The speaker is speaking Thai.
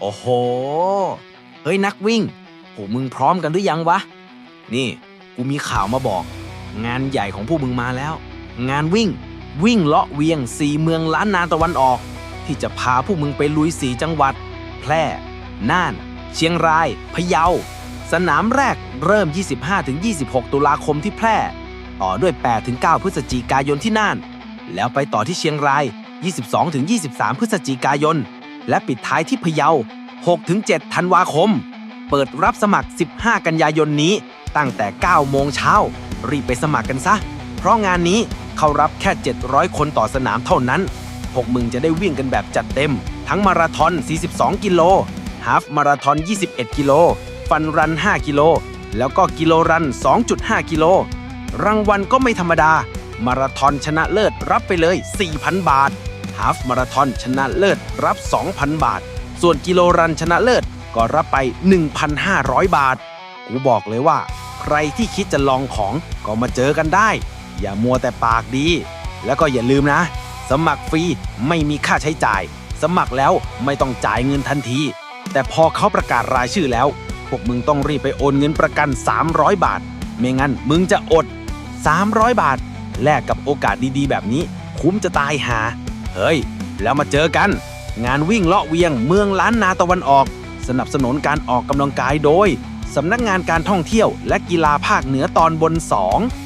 โอ้โห เฮ้ยนักวิ่งพวกมึงพร้อมกันหรือยังวะ นี่ กูมีข่าวมาบอก งานใหญ่ของพวกมึงมาแล้ว งานวิ่ง วิ่งเลาะเวียงสี่เมืองล้านนาตะวันออก ที่จะพาพวกมึงไปลุยสีจังหวัด แพร่ น่าน เชียงราย พะเยา สนามแรกเริ่ม 25-26 ตุลาคมที่แพร่ ต่อด้วย 8-9 พฤศจิกายนที่น่าน แล้วไปต่อที่เชียงราย 22-23 พฤศจิกายน และปิดท้ายที่พะเยา 6-7 ธันวาคม เปิดรับสมัคร 15 กันยายนนี้ ตั้งแต่ 9 โมงเช้า รีบไปสมัครกันซะ เพราะงานนี้เขารับแค่ 700 คนต่อสนามเท่านั้น พวกมึงจะได้วิ่งกันแบบจัดเต็ม ทั้งมาราธอน 42 กิโล ฮาฟมาราธอน 21 กิโล ฟันรัน 5 กิโล แล้วก็กิโลรัน 2.5 กิโล รางวัลก็ไม่ธรรมดา มาราธอนชนะเลิศรับไปเลย 4,000 บาท ฮาฟมาราธอนชนะเลิศรับ 2,000 บาท ส่วนกิโลรันชนะเลิศก็รับไป 1,500 บาท กูบอกเลยว่า ใครที่คิดจะลองของก็มาเจอกันได้ อย่ามัวแต่ปากดี แล้วก็อย่าลืมนะ สมัครฟรีไม่มีค่าใช้จ่าย สมัครแล้วไม่ต้องจ่ายเงินทันที แต่พอเขาประกาศรายชื่อแล้ว พวกมึงต้องรีบไปโอนเงินประกัน 300 บาท ไม่งั้นมึงจะอด 300 บาทแลกกับโอกาสดีๆ แบบนี้ คุ้มจะตายหา เฮ้ย แล้วมาเจอกัน งานวิ่งเลาะเวียงเมืองล้านนาตะวันออก สนับสนุนการออกกำลังกายโดย สำนักงานการท่องเที่ยวและกีฬาภาคเหนือตอนบน 2